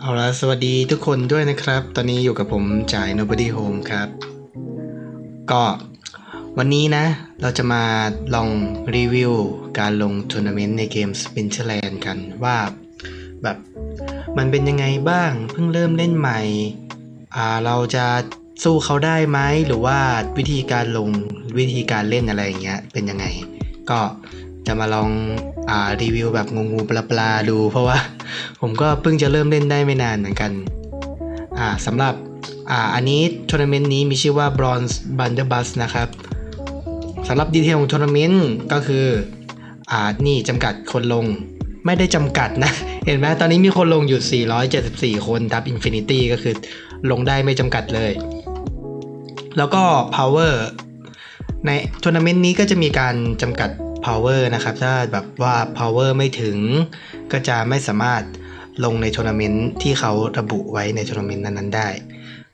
เอาละสวัสดีทุกคนด้วยนะครับ ตอนนี้อยู่กับผมจ่าย Nobody Home ครับ ก็วันนี้นะ เราจะมาลองรีวิวการลงทัวร์นาเมนต์ในเกม Spinterland กันว่าแบบมันเป็นยังไงบ้าง เพิ่งเริ่มเล่นใหม่ อ่าเราจะสู้เขาได้ไหมหรือว่าวิธีการลงวิธีการเล่นอะไรอย่างเงี้ยเป็นยังไง ก็ จะมาลองอ่ารีวิวแบบงูๆปลาๆดู เพราะว่าผมก็เพิ่งจะเริ่มเล่นได้ไม่นานเหมือนกันอ่าสำหรับอ่าอันนี้ทัวร์นาเมนต์นี้มีชื่อว่า Bronze Blunderbuss นะครับสำหรับดีเทลของทัวร์นาเมนต์ก็คืออ่านี่จำกัดคนลงไม่ได้จำกัดนะ เห็นไหมตอนนี้มีคนลงอยู่ 474 คนทับ Infinity ก็คือลงได้ไม่จำกัดเลย แล้วก็ power ในทัวร์นาเมนต์นี้ก็จะมีการจำกัด power นะครับ ถ้าแบบว่า power ไม่ถึง ก็จะไม่สามารถลงในทัวร์นาเมนต์ที่เขาระบุไว้ในทัวร์นาเมนต์นั้นๆได้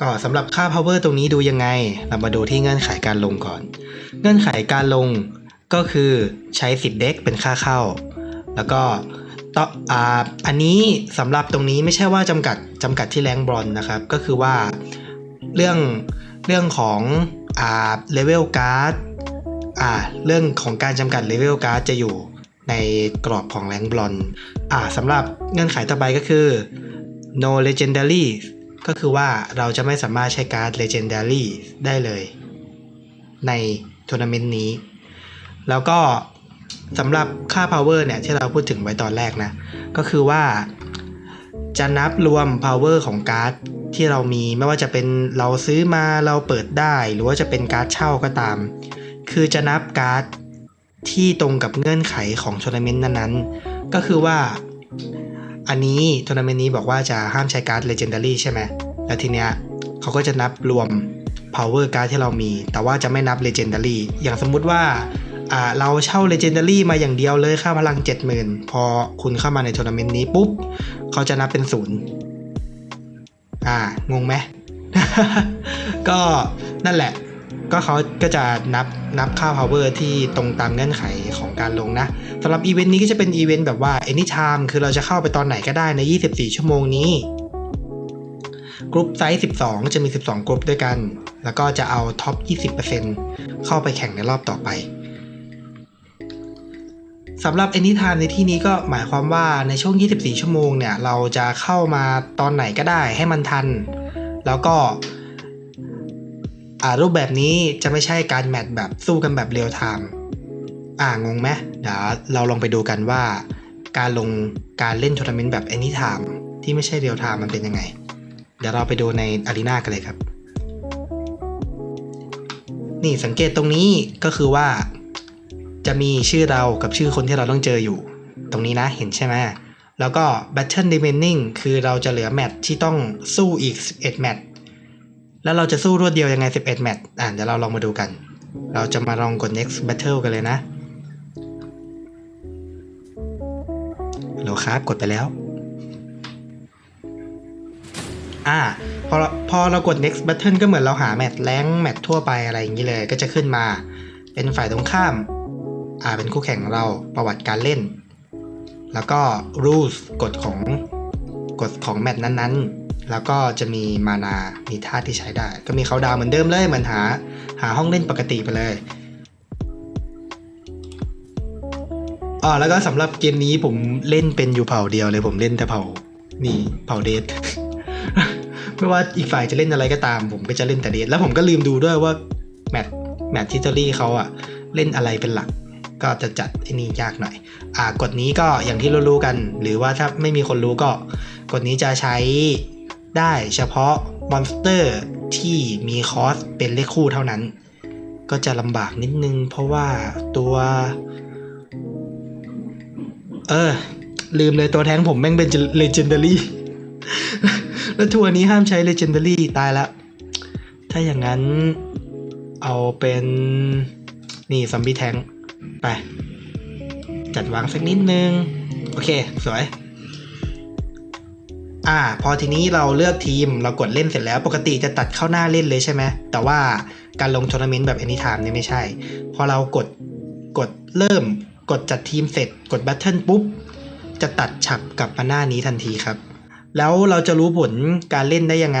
ก็สำหรับค่า power ตรงนี้ดูยังไง เรามาดูที่เงื่อนไขการลงก่อน เงื่อนไขการลงก็คือใช้สิทธิ์เด็กเป็นค่าเข้า แล้วก็ต่ออ่าอันนี้สำหรับตรงนี้ไม่ใช่ว่าจำกัดจำกัดที่แรงบอลนะครับ ก็คือว่าเรื่องเรื่องของอ่าเลเวลการ์ด อ่าเรื่องของการจำกัดเลเวลการ์ดจะอยู่ในกรอบของแรงบอลอ่าสำหรับเงื่อนไขต่อไปก็คือ no legendary ก็คือว่าเราจะไม่สามารถใช้การ์ด legendary ได้เลย ในทัวร์นาเมนต์นี้ แล้วก็สำหรับค่า power เนี่ยที่เราพูดถึงไว้ตอนแรกนะ ก็คือว่าจะนับรวม power ของการ์ดที่เรามีไม่ว่าจะเป็นเราซื้อมาเราเปิดได้ หรือว่าจะเป็นการ์ดเช่าก็ตาม คือจะนับการ์ดที่ตรงกับเงื่อนไขของทัวร์นาเมนต์นั้นๆ ก็คือว่า อันนี้ทัวร์นาเมนต์นี้บอกว่าจะห้ามใช้การ์ด legendary ใช่ไหม แล้วทีเนี้ยเขาก็จะนับรวม power การ์ดที่เรามี แต่ว่าจะไม่นับ legendary อย่างสมมุติว่าเราเช่า legendary มาอย่างเดียวเลยค่าพลัง 70,000 พอคุณเข้ามาในทัวร์นาเมนต์นี้ปุ๊บ เขาจะนับเป็นศูนย์อ่า งงไหมก็นั่นแหละ ก็เขาก็จะนับนับค่า power ที่ตรงตามเงื่อนไขของการลงนะสำหรับอีเวนต์นี้ก็จะเป็นอีเวนต์แบบว่า anytime คือเราจะเข้าไปตอนไหนก็ได้ใน 24 ชั่วโมงนี้กรุ๊ปไซส์ 12 จะมี 12 กรุ๊ปด้วยกัน แล้วก็จะเอาท็อป 20%เข้าไปแข่งในรอบต่อไปสำหรับ anytime ในที่นี้ก็หมายความว่าในช่วง 24 ชั่วโมงเนี่ย เราจะเข้ามาตอนไหนก็ได้ให้มันทัน แล้วก็ รูปแบบนี้จะไม่ใช่การแมตช์แบบสู้กันแบบเรียลไทม์อ่างงไหมเดี๋ยวเราลองไปดูกันว่า การลงการเล่นทัวร์นาเมนต์แบบ anytime ที่ไม่ใช่เรียลไทม์มันเป็นยังไง เดี๋ยวเราไปดูในอารีนากันเลยครับ นี่สังเกตตรงนี้ก็คือว่า จะมีชื่อเรากับชื่อคนที่เราต้องเจออยู่ ตรงนี้นะเห็นใช่ไหมแล้วก็ Battle Remaining คือเราจะเหลือแมตช์ที่ต้องสู้อีก 11 แมตช์ แล้วเราจะสู้รวดเดียวยังไง 11 แมตช์อะเดี๋ยวเราลองมาดูกัน เราจะมาลองกด next battle กันเลยนะโหลครับกดไปแล้ว อ่าพอพอเรากด next battle ก็เหมือนเราหาแมตช์แรงแมตช์ทั่วไปอะไรอย่างนี้เลย ก็จะขึ้นมา เป็นฝ่ายตรงข้าม อ่า เป็นคู่แข่งของเราประวัติการเล่น แล้วก็ rules กฎของกฎของแมตช์นั้นๆ แล้วก็จะมีมานา มีท่าที่ใช้ได้ ก็มีเขาดาวเหมือนเดิมเลยเหมือนหา หาห้องเล่นปกติไปเลยอ๋อแล้วก็สำหรับเกมนี้ผมเล่นเป็นอยู่เผ่าเดียวเลยผมเล่นแต่เผ่านี่เผ่าเดทไม่ว่าอีกฝ่ายจะเล่นอะไรก็ตาม ผมก็จะเล่นแต่เดทแล้วผมก็ลืมดูด้วยว่าแมตช์แมตช์ทิตอรี่เขาอะเล่นอะไรเป็นหลัก ก็จะจัดไอ้นี่ยากหน่อย อ่ากฎนี้ก็อย่างที่รู้ๆกัน หรือว่าถ้าไม่มีคนรู้ก็กฎนี้จะใช้ ได้เฉพาะมอนสเตอร์ที่มีคอสเป็นเลขคู่เท่านั้น ก็จะลำบากนิดนึงเพราะว่าตัว เออ ลืมเลยตัวแทงผมแม่งเป็น legendary แล้วทัวร์นี้ห้ามใช้ legendary ตายละ ถ้าอย่างนั้นเอาเป็น นี่ซอมบี้แทงไป จัดวางสักนิดนึง โอเค สวย อ่า พอทีนี้เราเลือกทีมเรากดเล่นเสร็จแล้ว ปกติจะตัดเข้าหน้าเล่นเลยใช่ไหมแต่ว่าการลงทัวร์นาเมนต์แบบ anytime นี่ไม่ใช่ พอเรากดกดเริ่มกดจัดทีมเสร็จ กด battle ปุ๊บ จะตัดฉับกลับมาหน้านี้ทันทีครับ แล้วเราจะรู้ผลการเล่นได้ยังไง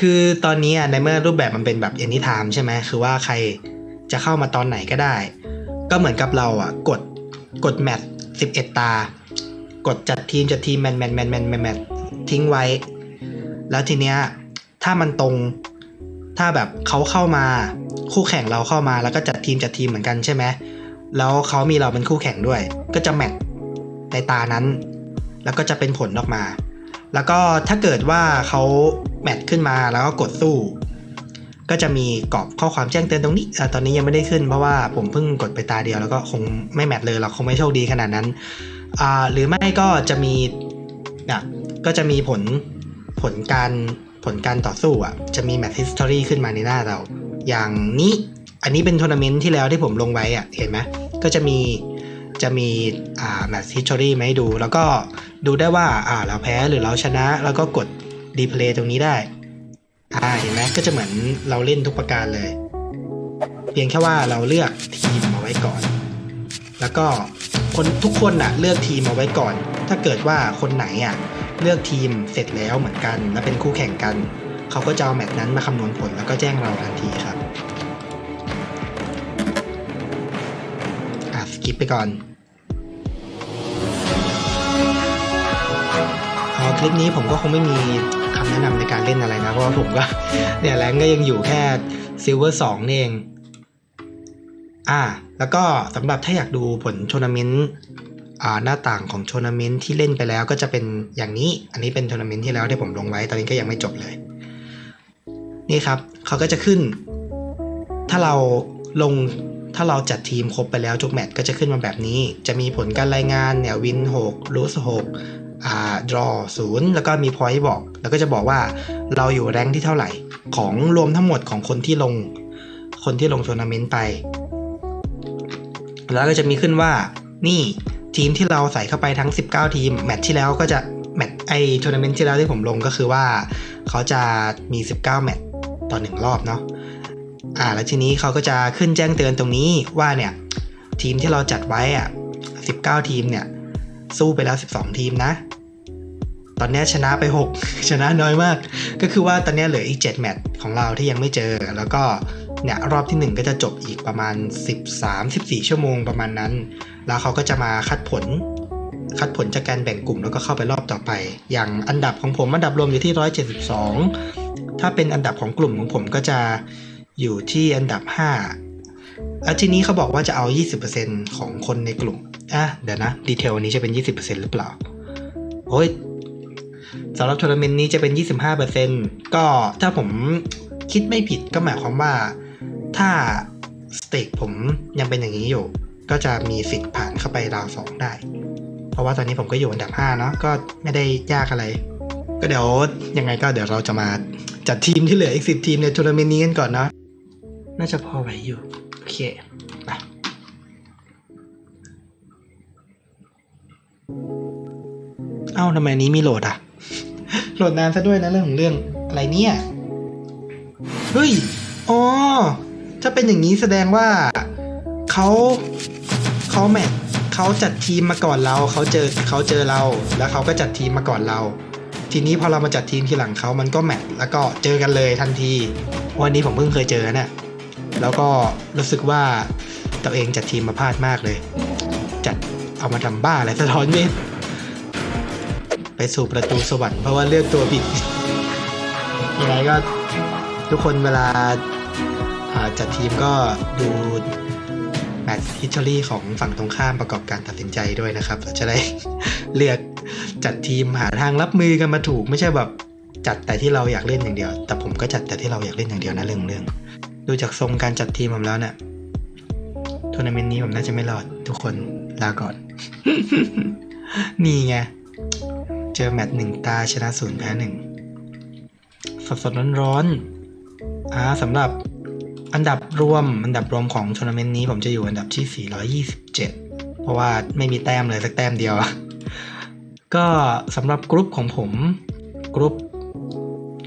คือตอนนี้อะในเมื่อรูปแบบมันเป็นแบบ anytime ใช่ไหมคือว่าใครจะเข้ามาตอนไหนก็ได้ ก็เหมือนกับเราอะกดกดแมตช์11 ตา กดจัดทีมจัดทีมแมนแมนแมนแมนแมน ทิ้งไว้ แล้วทีเนี้ยถ้ามันตรงถ้าแบบเขาเข้ามาคู่แข่งเราเข้ามาแล้วก็จัดทีมจัดทีมเหมือนกันใช่ไหมแล้วเขามีเราเป็นคู่แข่งด้วย ก็จะแมทในตานั้น แล้วก็จะเป็นผลออกมา แล้วก็ถ้าเกิดว่าเขาแมทขึ้นมาแล้วก็กดสู้ ก็จะมีกรอบข้อความแจ้งเตือนตรงนี้ตอนนี้ยังไม่ได้ขึ้นเพราะว่าผมเพิ่งกดไปตาเดียวแล้วก็คงไม่แมทเลยเราคงไม่โชคดีขนาดนั้นหรือไม่ก็จะมีนะ ก็จะมีผลผลการผลการต่อสู้อะ จะมีแมท history ขึ้นมาในหน้าเรา อย่างนี้อันนี้เป็นทัวร์นาเมนต์ที่แล้วที่ผมลงไว้อะ เห็นไหมก็จะมีจะมีอ่าแมท history มาให้ดู แล้วก็ดูได้ว่าอ่าเราแพ้หรือเราชนะ แล้วก็กด replay ตรงนี้ได้อ่าเห็นไหมก็จะเหมือนเราเล่นทุกประการเลย เพียงแค่ว่าเราเลือกทีมเอาไว้ก่อน แล้วก็คนทุกคนน่ะเลือกทีมเอาไว้ก่อน ถ้าเกิดว่าคนไหนอะ เลือกทีมเสร็จแล้วเหมือนกัน และเป็นคู่แข่งกัน เขาก็จะเอาแมตช์นั้นมาคำนวณผลแล้วก็แจ้งเราทันทีครับอะสกิปไปก่อนออคลิปนี้ผมก็คงไม่มีคำแนะนำในการเล่นอะไรนะ เพราะว่าผมก็เนี่ยแรงก็ยังอยู่แค่ซิลเวอร์สองนี่เอง อ่า แล้วก็สำหรับถ้าอยากดูผลทัวร์นาเมนต์ หน้าต่างของทัวร์นาเมนต์ที่เล่นไปแล้วก็จะเป็นอย่างนี้ อันนี้เป็นทัวร์นาเมนต์ที่แล้วที่ผมลงไว้ ตอนนี้ก็ยังไม่จบเลย นี่ครับเขาก็จะขึ้น ถ้าเราลง ถ้าเราจัดทีมครบไปแล้วทุกแมตช์ก็จะขึ้นมาแบบนี้ จะมีผลการรายงานเนี่ยวิน6ลูส6อ่า draw 0 แล้วก็มี point บอก แล้วก็จะบอกว่าเราอยู่แรงที่เท่าไหร่ ของรวมทั้งหมดของคนที่ลง คนที่ลงทัวร์นาเมนต์ไป แล้วก็จะมีขึ้นว่านี่ ทีมที่เราใส่เข้าไปทั้ง 19 ทีม แมตช์ที่แล้วก็จะแมตช์ไอทัวร์นาเมนต์ที่แล้วที่ผมลงก็คือว่า เขาจะมี 19 แมตช์ต่อหนึ่งรอบเนาะอ่าแล้วทีนี้เขาก็จะขึ้นแจ้งเตือนตรงนี้ว่าเนี่ย ทีมที่เราจัดไว้อะ 19 ทีมเนี่ย สู้ไปแล้ว 12 ทีมนะ ตอนเนี้ยชนะไป 6 ชนะน้อยมาก ก็คือว่าตอนเนี้ยเหลืออีก 7 แมตช์ของเราที่ยังไม่เจอแล้วก็เนี่ยรอบที่ 1 ก็จะจบอีกประมาณ 13-14 ชั่วโมงประมาณนั้น แล้วเขาก็จะมาคัดผล คัดผลจากการแบ่งกลุ่มแล้วก็เข้าไปรอบต่อไป อย่างอันดับของผมอันดับรวมอยู่ที่ 172 ถ้าเป็นอันดับของกลุ่มของผมก็จะอยู่ที่อันดับ 5 แล้วทีนี้เขาบอกว่าจะเอา 20%ของคนในกลุ่มอะเดี๋ยวนะดีเทลอันนี้จะเป็น 20%หรือเปล่าโอ้ยสำหรับทัวร์นาเมนต์นี้จะเป็น 25%ก็ถ้าผมคิดไม่ผิดก็หมายความว่าถ้าสเต็กผมยังเป็นอย่างนี้อยู่ ก็จะมีสิทธิ์ผ่านเข้าไปราวสองได้ เพราะว่าตอนนี้ผมก็อยู่อันดับ5เนาะก็ไม่ได้ยากอะไร ก็เดี๋ยวยังไงก็เดี๋ยวเราจะมาจัดทีมที่เหลืออีกสิทีมในทัวร์นาเมนต์นี้กันก่อนเนาะน่าจะพอไหวอยู่ โอเคไปเอ้าทำไมนี้มีโหลดอะโหลดนานซะด้วยนะเรื่องของเรื่องอะไรเนี่ยเฮ้ยอ๋อถ้าเป็นอย่างนี้แสดงว่าเขา เขาแมทเขาจัดทีมมาก่อนเราเขาเจอเขาเจอเรา แล้วเขาก็จัดทีมมาก่อนเรา ทีนี้พอเรามาจัดทีมทีหลังเขามันก็แมทแล้วก็เจอกันเลยทันที วันนี้ผมเพิ่งเคยเจอเนี่ยแล้วก็รู้สึกว่าตัวเองจัดทีมมาพลาดมากเลย จัดเอามาทำบ้าอะไรสะท้อนเวทไปสู่ประตูสวรรค์เพราะว่าเลือกตัวผิดยังไงก็ทุกคนเวลาอ่าจัดทีมก็ดู แมตช์ฮิสตอรี่ของฝั่งตรงข้ามประกอบการตัดสินใจด้วยนะครับเราจะได้เลือกจัดทีมหาทางรับมือกันมาถูก ไม่ใช่แบบจัดแต่ที่เราอยากเล่นอย่างเดียว แต่ผมก็จัดแต่ที่เราอยากเล่นอย่างเดียวนะเรื่องเรื่องดูจากทรงการจัดทีมผมแล้วเนี่ยทัวร์นาเมนต์นี้ผมน่าจะไม่รอดทุกคนลาก่อน นี่ไง เจอแมตช์หนึ่งตาชนะศูนย์แพ้หนึ่งสดสดร้อนร้อนๆอ่าสำหรับ อันดับรวมอันดับรวมของทัวร์นาเมนต์นี้ผมจะอยู่อันดับที่ 427 เพราะว่าไม่มีแต้มเลยสักแต้มเดียว ก็สำหรับกรุ๊ปของผมกรุ๊ป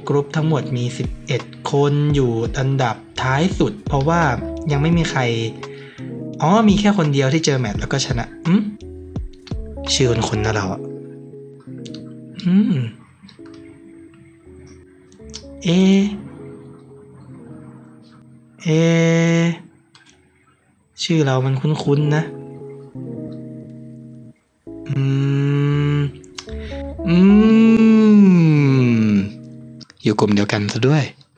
กรุ๊ปทั้งหมดมี 11 คนอยู่อันดับท้ายสุด เพราะว่ายังไม่มีใคร อ๋อ มีแค่คนเดียวที่เจอแมตช์แล้วก็ชนะอืมชื่อคนคนนะเราอะอืมเอ เอะชื่อเรามันคุ้นๆนะ อืม อืม อยู่กลุ่มเดียวกันซะด้วย